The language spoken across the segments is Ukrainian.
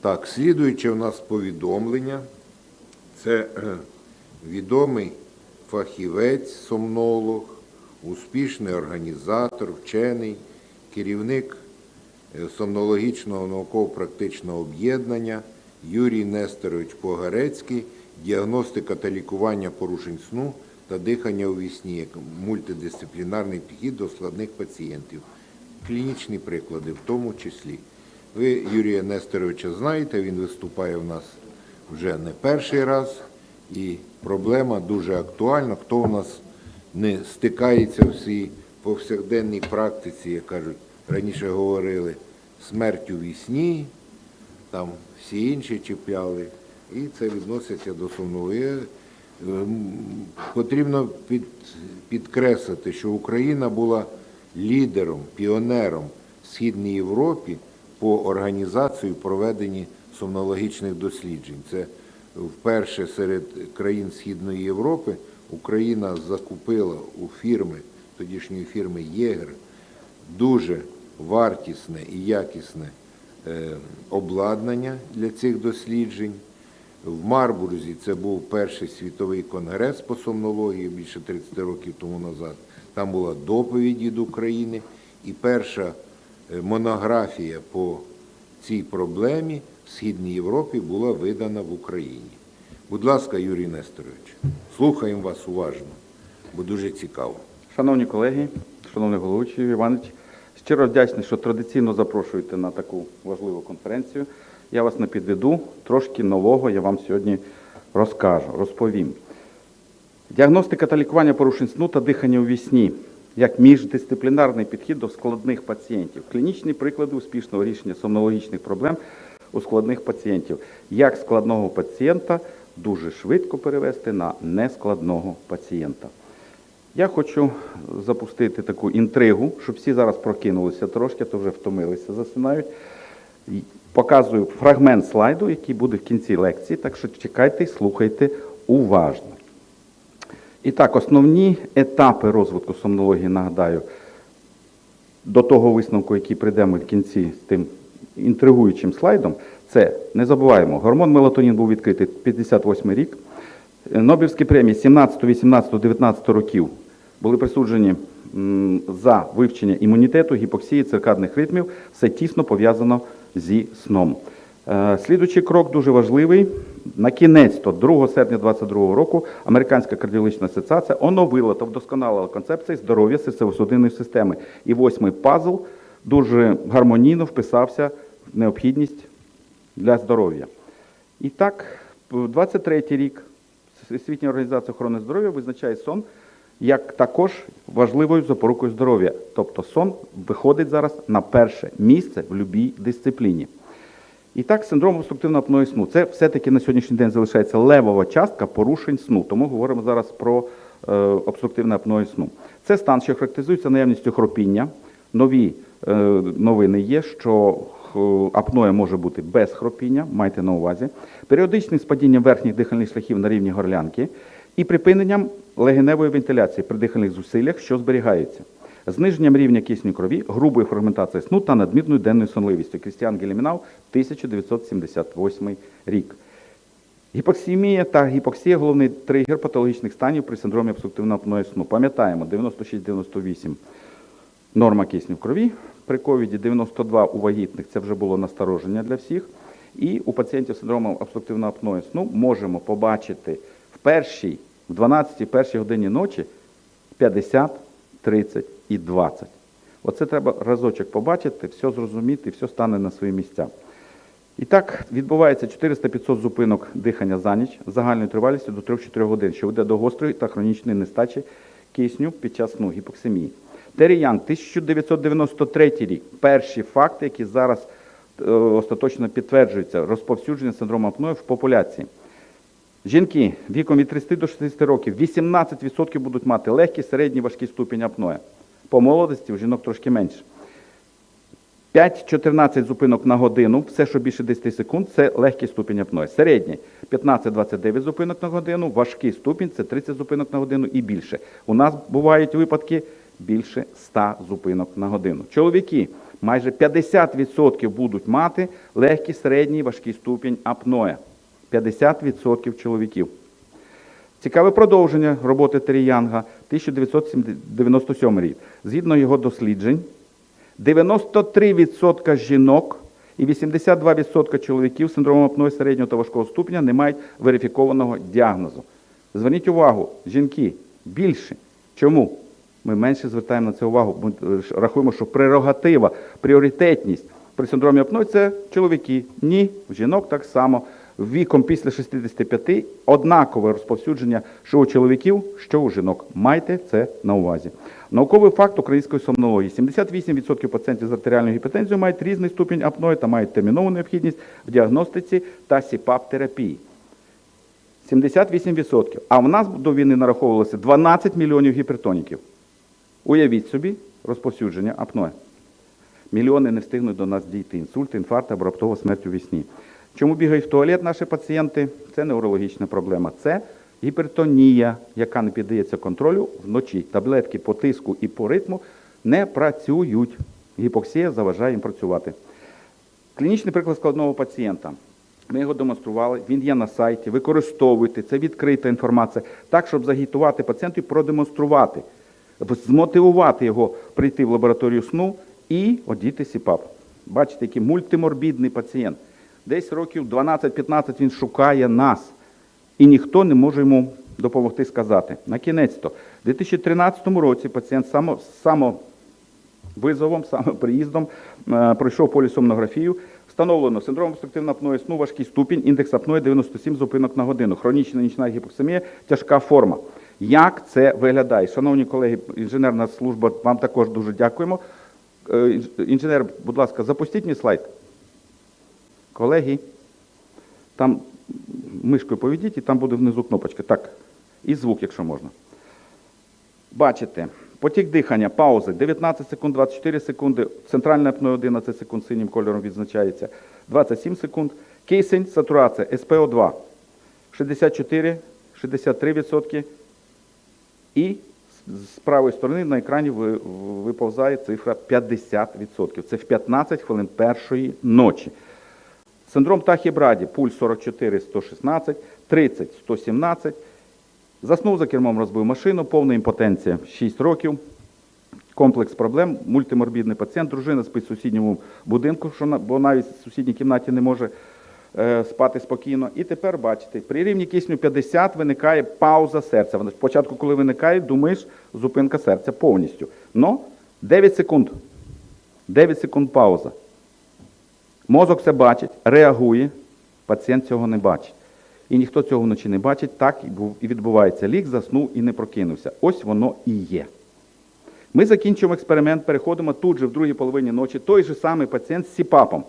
Так, слідуюче у нас повідомлення. Це е, відомий фахівець, сомнолог, успішний організатор, вчений, керівник е, сомнологічного науково-практичного об'єднання Юрій Несторович Погарецький, діагностика та лікування порушень сну та дихання у вісні, як мультидисциплінарний підхід до складних пацієнтів. Клінічні приклади в тому числі. Ви Юрія Несторовича знаєте, він виступає в нас вже не перший раз, і проблема дуже актуальна. Хто у нас не стикається в своїй повсякденній практиці, як кажуть, раніше говорили, смертю в вісні, там всі інші чіпляли, і це відноситься до сумної. Ем, Потрібно під, підкреслити, що Україна була лідером, піонером в Східній Європі по організації проведенні сомнологічних досліджень. Це вперше серед країн Східної Європи Україна закупила у фірми, тодішньої фірми Єгер, дуже вартісне і якісне е, обладнання для цих досліджень. В Марбурзі це був перший світовий конгрес по сомнології більше 30 років тому назад. Там була доповідь від України, і перша монографія по цій проблемі в Східній Європі була видана в Україні. Будь ласка, Юрій Несторович, слухаємо вас уважно, бо дуже цікаво. Шановні колеги, шановний головуючий Іванович, щиро вдячний, що традиційно запрошуєте на таку важливу конференцію. Я вас не підведу, трошки нового я вам сьогодні розкажу, розповім. Діагностика та лікування порушень сну та дихання у вісні як міждисциплінарний підхід до складних пацієнтів. Клінічні приклади успішного рішення сомнологічних проблем у складних пацієнтів. Як складного пацієнта дуже швидко перевести на нескладного пацієнта. Я хочу запустити таку інтригу, щоб всі зараз прокинулися трошки, то вже втомилися, засинають. Показую фрагмент слайду, який буде в кінці лекції, так що чекайте і слухайте уважно. І так, основні етапи розвитку сомнології, нагадаю, до того висновку, який прийдемо в кінці з тим інтригуючим слайдом, це не забуваємо, гормон мелатонін був відкритий 58 рік. Нобелівські премії 17, 18, 19 років були присуджені за вивчення імунітету, гіпоксії, циркадних ритмів. Все тісно пов'язано зі сном. Е, Слідуючий крок дуже важливий. На кінець, то 2 серпня 2022 року, Американська кардіологічна асоціація оновила та вдосконалила концепції здоров'я серцево-судинної системи. І восьмий пазл дуже гармонійно вписався в необхідність для здоров'я. І так, 23-й рік Всесвітня організація охорони здоров'я визначає сон як також важливою запорукою здоров'я. Тобто сон виходить зараз на перше місце в будь-якій дисципліні. І так, синдром обструктивного апної сну. Це все-таки на сьогоднішній день залишається левова частка порушень сну. Тому говоримо зараз про е, обструктивне апної сну. Це стан, що характеризується наявністю хропіння. Нові е, новини є, що апноя може бути без хропіння, майте на увазі, періодичним спадінням верхніх дихальних шляхів на рівні горлянки і припиненням легеневої вентиляції при дихальних зусиллях, що зберігаються, зниженням рівня кисню крові, грубою фрагментацією сну та надмірною денною сонливістю. Крістіан Гелімінал, 1978 рік. Гіпоксімія та гіпоксія головний тригер патологічних станів при синдромі обструктивного апної сну. Пам'ятаємо, 96-98 норма кисню в крові. При ковіді 92 у вагітних це вже було настороження для всіх. І у пацієнтів з синдромом обструктивного апної сну можемо побачити в першій, в 12-й першій годині ночі 50, 30 і 20. Оце треба разочок побачити, все зрозуміти, все стане на свої місця. І так відбувається 400-500 зупинок дихання за ніч загальною тривалістю до 3-4 годин, що веде до гострої та хронічної нестачі кисню під час сну, гіпоксимії. Террі Янг, 1993 рік. Перші факти, які зараз е, остаточно підтверджуються, розповсюдження синдрому апної в популяції. Жінки віком від 30 до 60 років 18% будуть мати легкий, середній, важкий ступінь апноя. По молодості у жінок трошки менше. 5-14 зупинок на годину, все, що більше 10 секунд, це легкий ступінь апної. Середній 15-29 зупинок на годину, важкий ступінь це 30 зупинок на годину і більше. У нас бувають випадки більше 100 зупинок на годину. Чоловіки майже 50% будуть мати легкий, середній, важкий ступінь апноe. 50% чоловіків. Цікаве продовження роботи Теріянга 1997 рік. Згідно його досліджень, 93% жінок і 82% чоловіків з синдромом апної середнього та важкого ступеня не мають верифікованого діагнозу. Зверніть увагу, жінки більше. Чому? Ми менше звертаємо на це увагу. Ми е, рахуємо, що прерогатива, пріоритетність при синдромі апної це чоловіки. Ні, жінок так само. Віком після 65 однакове розповсюдження що у чоловіків, що у жінок. Майте це на увазі. Науковий факт української сомнології. 78% пацієнтів з артеріальною гіпертензією мають різний ступінь апної та мають термінову необхідність в діагностиці та СІПАП-терапії. 78%. А в нас до війни нараховувалося 12 мільйонів гіпертоніків. Уявіть собі розповсюдження апноe. Мільйони не встигнуть до нас дійти. Інсульт, інфаркт або раптова смерть у вісні. Чому бігають в туалет наші пацієнти? Це неврологічна проблема. Це гіпертонія, яка не піддається контролю вночі. Таблетки по тиску і по ритму не працюють. Гіпоксія заважає їм працювати. Клінічний приклад складного пацієнта. Ми його демонстрували, він є на сайті, використовуйте, це відкрита інформація, так, щоб загітувати пацієнту і продемонструвати, змотивувати його прийти в лабораторію сну і одіти СІПАП. Бачите, який мультиморбідний пацієнт. Десь років 12-15 він шукає нас, і ніхто не може йому допомогти сказати. На кінець-то, в 2013 році пацієнт само, само визовом, саме приїздом, е, пройшов полісомнографію. Встановлено синдром обструктивного апної сну, важкий ступінь, індекс апної 97 зупинок на годину, хронічна нічна гіпоксимія, тяжка форма. Як це виглядає? Шановні колеги, інженерна служба, вам також дуже дякуємо. Е, Інженер, будь ласка, запустіть мій слайд. Колеги, там мишкою поведіть, і там буде внизу кнопочка. Так, і звук, якщо можна. Бачите, потік дихання, паузи 19 секунд, 24 секунди, центральне апноe 11 секунд синім кольором відзначається, 27 секунд. Кисень, сатурація, СПО2 64, 63%. І з правої сторони на екрані виповзає цифра 50%. Це в 15 хвилин першої ночі. Синдром тахібраді, пульс 44, 116, 30, 117. Заснув за кермом, розбив машину, повна імпотенція 6 років. Комплекс проблем, мультиморбідний пацієнт, дружина спить в сусідньому будинку, що бо навіть в сусідній кімнаті не може е, спати спокійно. І тепер бачите, при рівні кисню 50 виникає пауза серця. Спочатку, коли виникає, думаєш, зупинка серця повністю. Но 9 секунд. 9 секунд пауза. Мозок це бачить, реагує, пацієнт цього не бачить. І ніхто цього вночі не бачить, так і відбувається. Ліг заснув і не прокинувся. Ось воно і є. Ми закінчуємо експеримент, переходимо тут же в другій половині ночі. Той же самий пацієнт з СІПАПом.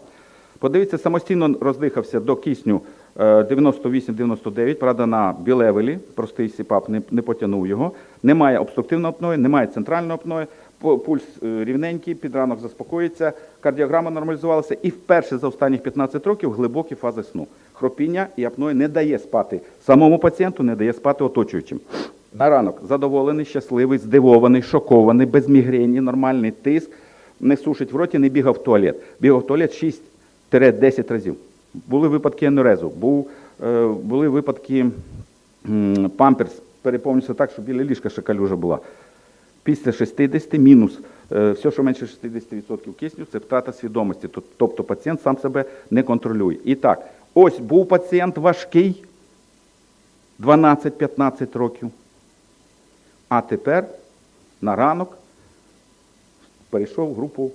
Подивіться, самостійно роздихався до кисню е, 98-99, правда, на білевелі, простий СІПАП не, не потягнув його. Немає обструктивного апної, немає центрального апної, пульс е, рівненький, під ранок заспокоїться, кардіограма нормалізувалася. І вперше за останніх 15 років глибокі фази сну. Хропіння і апної не дає спати самому пацієнту, не дає спати оточуючим. На ранок задоволений, щасливий, здивований, шокований, без мігрені, нормальний тиск, не сушить в роті, не бігав в туалет. Бігав в туалет 6-10 разів. Були випадки енурезу, був, е, були випадки м, памперс переповнився так, що біля ліжка ще калюжа була. Після 60 мінус, е, все, що менше 60% кисню, це втрата свідомості. Тобто пацієнт сам себе не контролює. І так, ось був пацієнт важкий, 12-15 років. А тепер на ранок перейшов в групу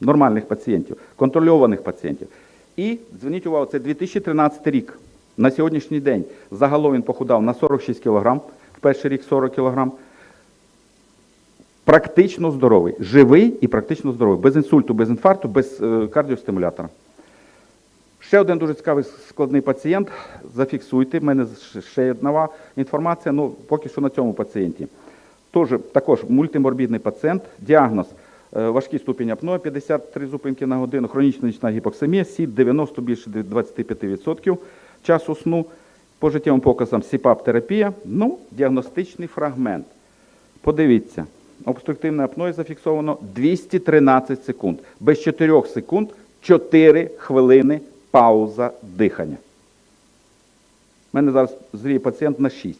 нормальних пацієнтів, контрольованих пацієнтів. І зверніть увагу, це 2013 рік. На сьогоднішній день загалом він похудав на 46 кг, в перший рік 40 кг. Практично здоровий, живий і практично здоровий, без інсульту, без інфаркту, без е, кардіостимулятора. Ще один дуже цікавий складний пацієнт. Зафіксуйте. В мене ще- одна інформація. Ну, поки що на цьому пацієнті. Тож, також мультиморбідний пацієнт. Діагноз е, важкий ступінь апноe, 53 зупинки на годину, хронічна нічна гіпоксимія, СІД 90 більше 25% часу сну. По життєвим показам СІПАП-терапія. Ну, діагностичний фрагмент. Подивіться, обструктивне апноє зафіксовано 213 секунд. Без 4 секунд 4 хвилини пауза дихання. У мене зараз зріє пацієнт на 6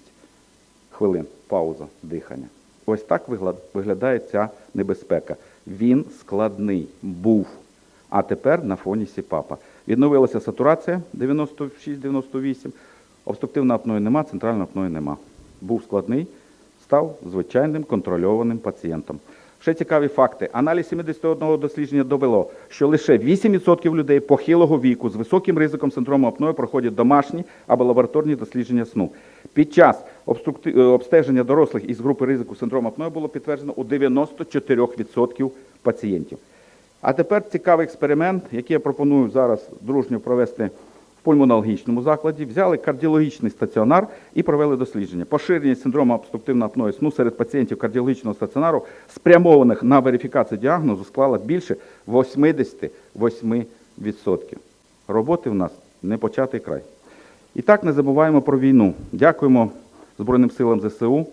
хвилин пауза дихання. Ось так виглядає ця небезпека. Він складний був. А тепер на фоні СІПАПа. Відновилася сатурація 96-98, обструктивного апної нема, центрального апної нема. Був складний, став звичайним контрольованим пацієнтом. Ще цікаві факти. Аналіз 71 дослідження довело, що лише 8% людей похилого віку з високим ризиком синдрому апної проходять домашні або лабораторні дослідження сну. Під час е, обстеження дорослих із групи ризику синдрому апної було підтверджено у 94% пацієнтів. А тепер цікавий експеримент, який я пропоную зараз дружньо провести пульмонологічному закладі. Взяли кардіологічний стаціонар і провели дослідження. Поширеність синдрому обструктивного апної сну серед пацієнтів кардіологічного стаціонару, спрямованих на верифікацію діагнозу, склала більше 88%. Роботи в нас не початий край. І так не забуваємо про війну. Дякуємо Збройним силам ЗСУ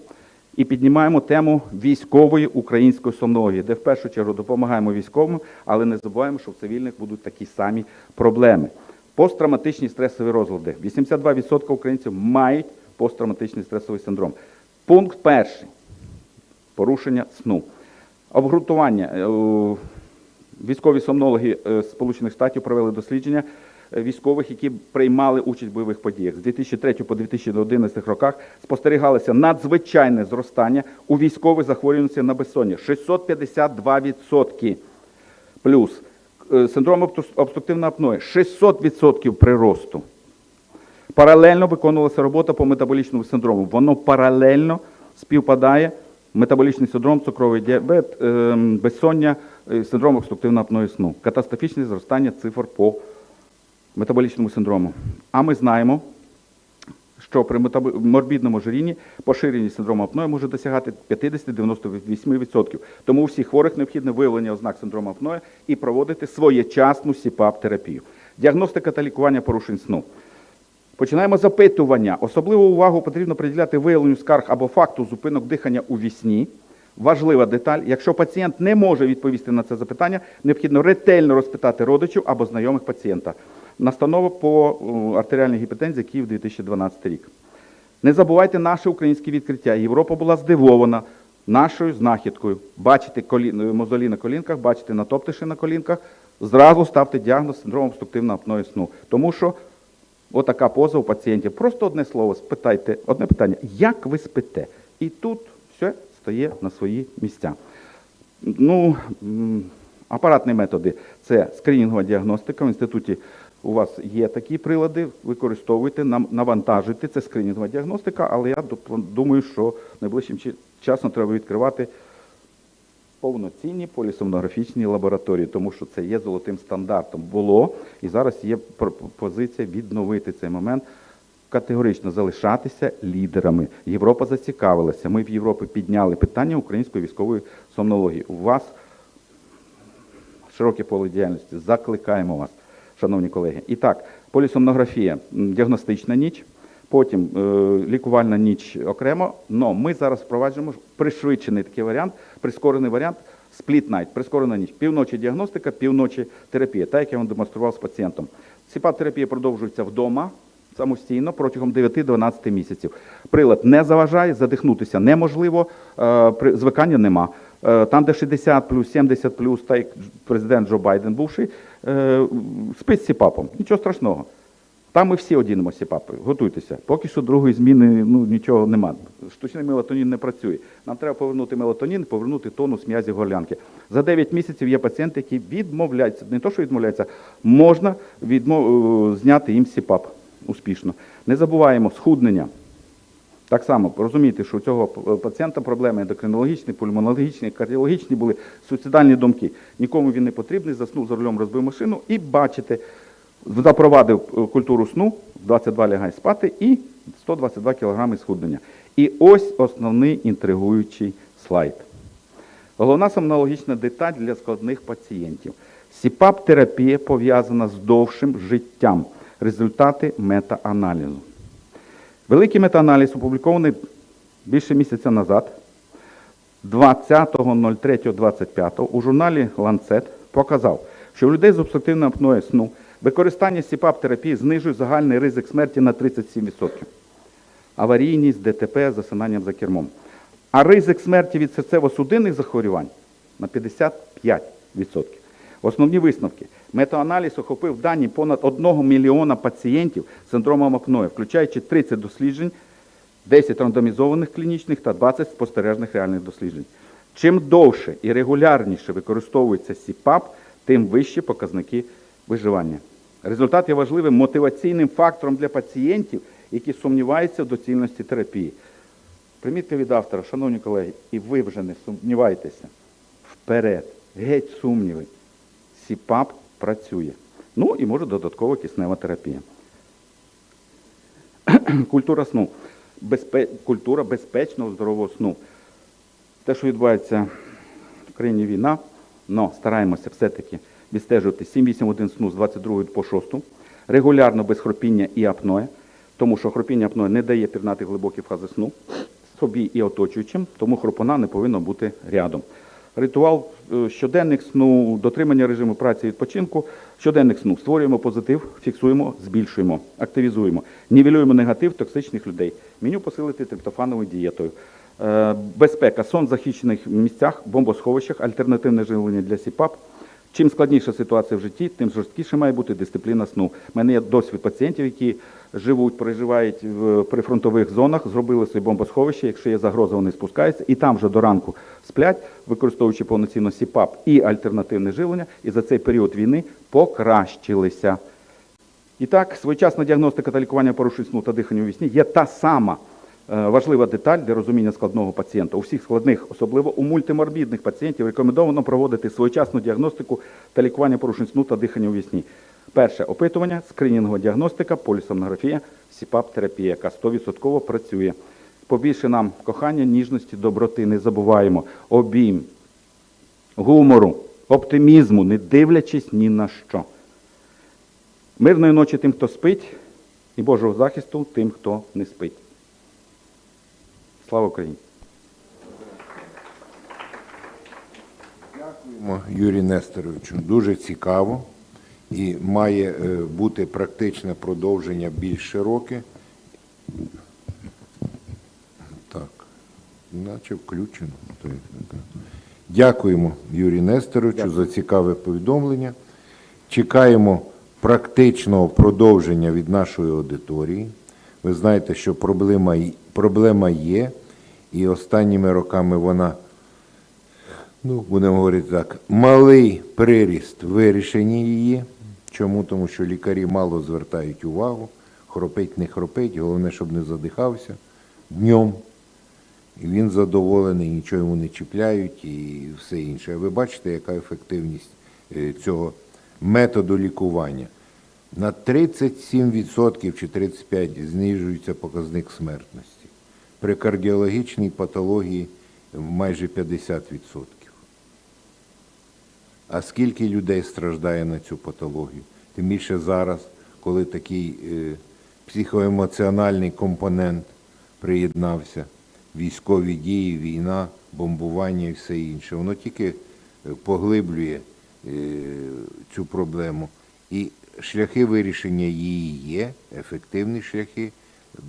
і піднімаємо тему військової української сомнології, де в першу чергу допомагаємо військовим, але не забуваємо, що в цивільних будуть такі самі проблеми. Посттравматичні стресові розлади. 82% українців мають посттравматичний стресовий синдром. Пункт перший порушення сну. Обґрунтування. Е, Військові сомнологи е, Сполучених Штатів провели дослідження е, військових, які приймали участь в бойових подіях. З 2003 по 2011 роках спостерігалося надзвичайне зростання у військових захворюваності на безсоння 652%. Плюс синдром обструктивної апної 600% приросту. Паралельно виконувалася робота по метаболічному синдрому. Воно паралельно співпадає метаболічний синдром, цукровий діабет, ем, безсоння, е, синдром обструктивної апної сну. Катастрофічне зростання цифр по метаболічному синдрому. А ми знаємо, що при морбідному ожирінні поширеність синдрому апної може досягати 50-98%. Тому у всіх хворих необхідне виявлення ознак синдрому апної і проводити своєчасну СІПАП-терапію. Діагностика та лікування порушень сну. Починаємо з запитування. Особливу увагу потрібно приділяти виявленню скарг або факту зупинок дихання у вісні. Важлива деталь. Якщо пацієнт не може відповісти на це запитання, необхідно ретельно розпитати родичів або знайомих пацієнта. Настанова по е, артеріальній гіпертензії Київ 2012 рік. Не забувайте наше українське відкриття. Європа була здивована нашою знахідкою. Бачите колі... мозолі на колінках, бачите натоптиші на колінках, зразу ставте діагноз синдром обструктивного апної сну. Тому що отака поза у пацієнтів. Просто одне слово, спитайте, одне питання, як ви спите? І тут все стає на свої місця. Ну, апаратні методи це скринінгова діагностика. В інституті у вас є такі прилади, використовуйте, навантажуйте. Це скринінгова діагностика, але я думаю, що найближчим чи- часом треба відкривати повноцінні полісомнографічні лабораторії, тому що це є золотим стандартом. Було і зараз є пр- позиція відновити цей момент. Категорично залишатися лідерами. Європа зацікавилася. Ми в Європі підняли питання української військової сомнології. У вас широке поле діяльності. Закликаємо вас, шановні колеги. І так, полісомнографія, діагностична ніч, потім е, лікувальна ніч окремо. Но ми зараз впроваджуємо пришвидшений такий варіант, прискорений варіант Split Night, прискорена ніч. Півночі діагностика, півночі терапія, так як я вам демонстрував з пацієнтом. СІПАП-терапія продовжується вдома. Самостійно протягом 9-12 місяців. Прилад не заважає, задихнутися неможливо, е, звикання нема. Е, Там, де 60 плюс, 70 плюс, так як президент Джо Байден бувший, е, спить з СІПАПом. Нічого страшного. Там ми всі одінемо СІПАПи. Готуйтеся. Поки що другої зміни ну, нічого нема. Штучний мелатонін не працює. Нам треба повернути мелатонін, повернути тонус м'язів горлянки. За 9 місяців є пацієнти, які відмовляються. Не то, що відмовляються, можна відмов... е, зняти їм СІПАП успішно. Не забуваємо схуднення. Так само розумієте, що у цього пацієнта проблеми ендокринологічні, пульмонологічні, кардіологічні були суїцидальні думки. Нікому він не потрібний, заснув за рулем, розбив машину і бачите, запровадив е, культуру сну, 22 лягай спати і 122 кг схуднення. І ось основний інтригуючий слайд. Головна сомнологічна деталь для складних пацієнтів. СІПАП-терапія пов'язана з довшим життям. Результати мета-аналізу. Великий метааналіз опублікований більше місяця назад. 20.03.25 у журналі Lancet показав, що у людей з обструктивним апноє сну використання СІПАП-терапії знижує загальний ризик смерті на 37%. Аварійність, ДТП, засинанням за кермом. А ризик смерті від серцево-судинних захворювань на 55%. Основні висновки. Метааналіз охопив дані понад 1 мільйона пацієнтів з синдромом апноє, включаючи 30 досліджень 10 рандомізованих клінічних та 20 спостережних реальних досліджень. Чим довше і регулярніше використовується СІПАП, тим вищі показники виживання. Результат є важливим мотиваційним фактором для пацієнтів, які сумніваються в доцільності терапії. Примітка від автора, шановні колеги, і ви вже не сумнівайтеся. Вперед, геть сумніви. СІПАП працює. Ну і може додаткова киснева терапія. Культура сну. Безпе... Культура безпечного здорового сну. Те, що відбувається в країні війна, але стараємося все-таки відстежувати 7-8 годин сну з 22 по 6, регулярно без хропіння і апноє, тому що хропіння апноє не дає пірнати глибокі фази сну собі і оточуючим, тому хропона не повинна бути рядом. Ритуал е, щоденник сну, дотримання режиму праці і відпочинку, щоденник сну. Створюємо позитив, фіксуємо, збільшуємо, активізуємо, нівелюємо негатив токсичних людей. Меню посилити триптофановою дієтою. Е, Безпека, сон в захищених місцях, бомбосховищах, альтернативне живлення для СІПАП. Чим складніша ситуація в житті, тим жорсткіше має бути дисципліна сну. У мене є досвід пацієнтів, які живуть, проживають в прифронтових зонах, зробили собі бомбосховище, якщо є загроза, вони спускаються, і там вже до ранку сплять, використовуючи повноцінно СІПАП і альтернативне живлення, і за цей період війни покращилися. І так, своєчасна діагностика та лікування порушень сну та дихання у вісні є та сама е, важлива деталь для розуміння складного пацієнта. У всіх складних, особливо у мультиморбідних пацієнтів, рекомендовано проводити своєчасну діагностику та лікування порушень сну та дихання у вісні. Перше опитування, скринінгова діагностика, полісомнографія, СІПАП-терапія, яка 100% працює. Побільше нам кохання, ніжності, доброти, не забуваємо, обійм, гумору, оптимізму, не дивлячись ні на що. Мирної ночі тим, хто спить, і Божого захисту тим, хто не спить. Слава Україні! Дякуємо Юрію Нестеровичу. Дуже цікаво і має е, бути практичне продовження більш широке. Так, наче включено. Дякуємо Юрію Нестеровичу за цікаве повідомлення. Чекаємо практичного продовження від нашої аудиторії. Ви знаєте, що проблема, проблема є, і останніми роками вона ну, будемо говорити так, малий приріст вирішення її. Чому? Тому що лікарі мало звертають увагу, хропить, не хропить, головне, щоб не задихався днем. І він задоволений, нічого йому не чіпляють і все інше. А ви бачите, яка ефективність е, цього методу лікування. На 37% чи 35% знижується показник смертності. При кардіологічній патології майже 50%. А скільки людей страждає на цю патологію? Тим більше зараз, коли такий е, психоемоціональний компонент приєднався, військові дії, війна, бомбування і все інше. Воно тільки е, поглиблює е, цю проблему. І шляхи вирішення її є, ефективні шляхи,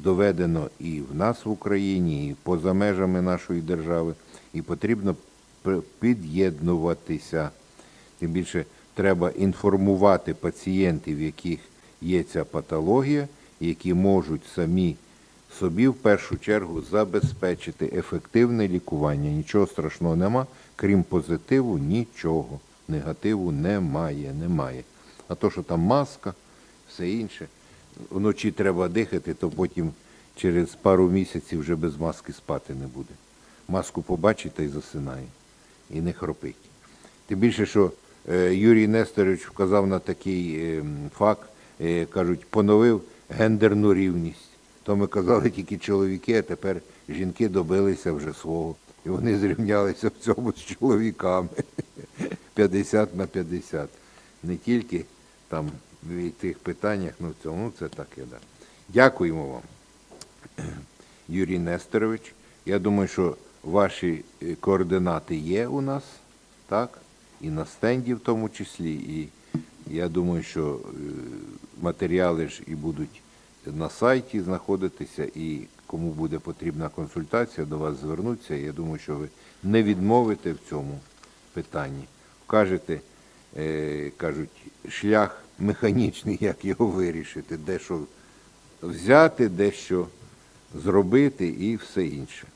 доведено і в нас в Україні, і поза межами нашої держави. І потрібно під'єднуватися. Тим більше треба інформувати пацієнтів, в яких є ця патологія, які можуть самі собі в першу чергу забезпечити ефективне лікування. Нічого страшного нема, крім позитиву, нічого. Негативу немає, немає. А то, що там маска, все інше, вночі треба дихати, то потім через пару місяців вже без маски спати не буде. Маску побачить та й засинає. І не хропить. Тим більше, що Юрій Нестерович вказав на такий е, факт, е, кажуть, поновив гендерну рівність. То ми казали тільки чоловіки, а тепер жінки добилися вже свого. І вони зрівнялися в цьому з чоловіками. 50 на 50. Не тільки там в тих питаннях, ну в цьому це таке, да. Дякуємо вам. Юрій Нестерович. Я думаю, що Ваші е, координати є у нас, так? І на стенді в тому числі. І я думаю, що е, матеріали ж і будуть на сайті знаходитися, і кому буде потрібна консультація, до вас звернуться. Я думаю, що ви не відмовите в цьому питанні. Вкажете, е, кажуть, шлях механічний, як його вирішити, де що взяти, де що зробити і все інше.